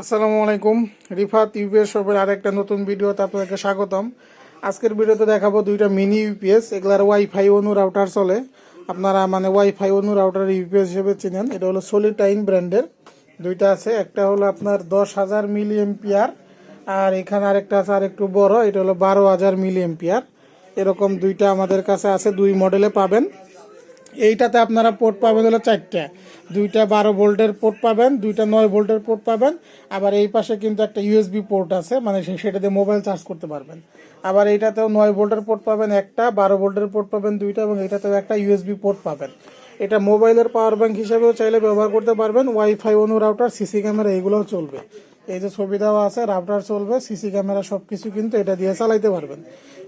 আসসালামু আলাইকুম। রিফাত ইউপিএস শপের আরেকটা নতুন ভিডিওতে আপনাদেরকে স্বাগতম। আজকের ভিডিওতে দেখাবো দুইটা মিনি ইউপিএস, এগুলার ওয়াইফাই অনু রাউটার চলে। আপনারা মানে ওয়াইফাই অনু রাউটার ইউপিএস হিসেবে চিনেন, এটা হলো সলিটাইন ব্র্যান্ডের। দুইটা আছে, একটা হলো আপনার দশ হাজার মিলি এম্পিয়ার আর এখানে আরেকটা আছে আর একটু বড়, এটা হলো বারো হাজার মিলি এম্পিয়ার এরকম দুইটা আমাদের কাছে আছে, দুই মডেলে পাবেন। এইটাতে আপনারা পোর্ট পাবেন হলো চারটা। দুইটা বারো ভোল্টের পোর্ট পাবেন, দুইটা নয় ভোল্টের পোর্ট পাবেন। আবার এই পাশে কিন্তু একটা ইউএসবি পোর্ট আছে মানে সেটা দিয়ে মোবাইল চার্জ করতে পারবেন। আবার এইটাতেও নয় ভোল্টের পোর্ট পাবেন একটা, বারো ভোল্টের পোর্ট পাবেন দুইটা এবং এটাতেও একটা ইউএসবি পোর্ট পাবেন। এটা মোবাইলের পাওয়ার ব্যাংক হিসেবেও চাইলে ব্যবহার করতে পারবেন। WiFi ONU router CC camera এগুলোও চলবে। এই যে ছবি দেওয়া আছে রাউটার চলবে সিসি ক্যামেরা সব কিছু কিন্তু এটা দিয়ে চালাইতে পারবেন।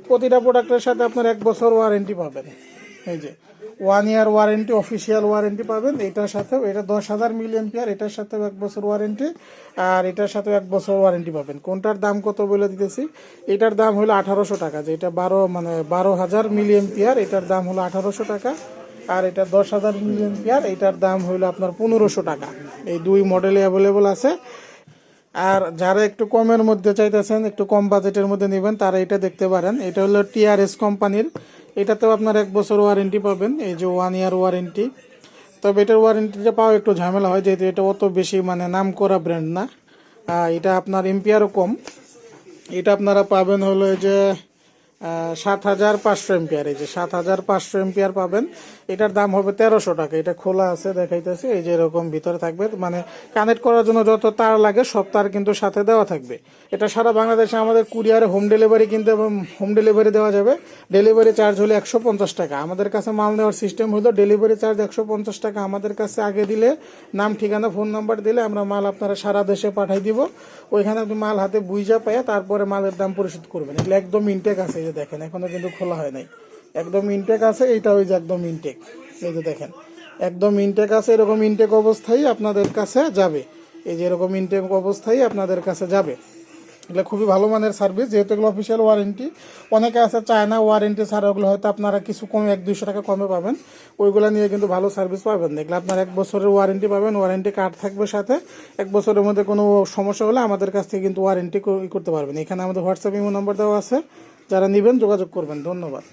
প্রতিটা প্রোডাক্টের সাথে আপনার এক বছর ওয়ারেন্টি পাবেন। এই যে one year warranty official warranty পাবেন, এটার সাথেও এটা দশ হাজার মিলিয়ন পেয়ার এটার সাথেও এক বছর ওয়ারেন্টি আর এটার সাথেও এক বছর ওয়ারেন্টি পাবেন। কোনটার দাম কত বলে দিতেছি? এটার দাম হলো আঠারোশো টাকা যেটা বারো মানে বারো হাজার মিলিয়ন পেয়ার এটার দাম হলো আঠারোশো টাকা, আর এটা দশ হাজার মিলিয়ন পেয়ার এটার দাম হলো আপনার পনেরোশো টাকা। এই দুই মডেলে অ্যাভেলেবল আছে। আর যারা একটু কমের মধ্যে চাইতেছেন, একটু কম বাজেটের মধ্যে নেবেন, তারা এটা দেখতে পারেন। এটা হলো টিআরএস কোম্পানির এটাতেও আপনার এক বছর ওয়ারেন্টি পাবেন, এই যে ওয়ান ইয়ার ওয়ারেন্টি তবে এটার ওয়ারেন্টিটা পাওয়া একটু ঝামেলা হয়, যেহেতু এটা অত বেশি মানে নাম করা ব্র্যান্ড না এটা আপনার এম্পিয়ারও কম। এটা আপনারা পাবেন হলো যে সাত হাজার পাঁচশো এম্পিয়ার এই যে সাত হাজার পাঁচশো এম্পিয়ার পাবেন, এটার দাম হবে তেরোশো টাকা। এটা খোলা আছে, দেখাইতেছি। এই যে এরকম ভিতরে থাকবে মানে কানেক্ট করার জন্য যত তার লাগে, সব তার কিন্তু সাথে দেওয়া থাকবে। এটা সারা বাংলাদেশে আমাদের কুরিয়ারে হোম ডেলিভারি কিন্তু হোম ডেলিভারি দেওয়া যাবে। ডেলিভারি চার্জ হলো একশো পঞ্চাশ টাকা। আমাদের কাছে মাল নেওয়ার সিস্টেম হলো ডেলিভারি চার্জ একশো পঞ্চাশ টাকা। আমাদের কাছে আগে দিলে, নাম, ঠিকানা ফোন নাম্বার দিলে আমরা মাল আপনারা সারা দেশে পাঠাই দিব। ওইখানে আপনি মাল হাতে বুঝা পাইয়া তারপরে মালের দাম পরিশোধ করবেন। এগুলো একদম ইনটেক আছে। যে দেখেন, এখনও কিন্তু খোলা হয় নাই। একদম ইনটেক আছে, এইটা ওই যে একদম ইনটেক এই যে দেখেন, একদম ইনটেক আছে, এরকম ইনটেক অবস্থায় আপনাদের কাছে যাবে। এই যে এরকম ইনটেক অবস্থায় আপনাদের কাছে যাবে। এগুলো খুবই ভালো মানের সার্ভিস যেহেতু এগুলো অফিসিয়াল ওয়ারেন্টি অনেকে আছে, চায় না ওয়ারেন্টি ছাড়া ওগুলো হয়তো আপনারা কিছু কমে এক দুইশো টাকা কমে পাবেন। ওইগুলো নিয়ে কিন্তু ভালো সার্ভিস পাবেন। এগুলো আপনার এক বছরের ওয়ারেন্টি পাবেন ওয়ারেন্টি কার্ড থাকবে সাথে। এক বছরের মধ্যে কোনো সমস্যা হলে আমাদের কাছ থেকে কিন্তু ওয়ারেন্টি করতে পারবেন। এখানে আমাদের হোয়াটসঅ্যাপ ইমো নম্বর দেওয়া আছে। যারা নেবেন যোগাযোগ করবেন। ধন্যবাদ।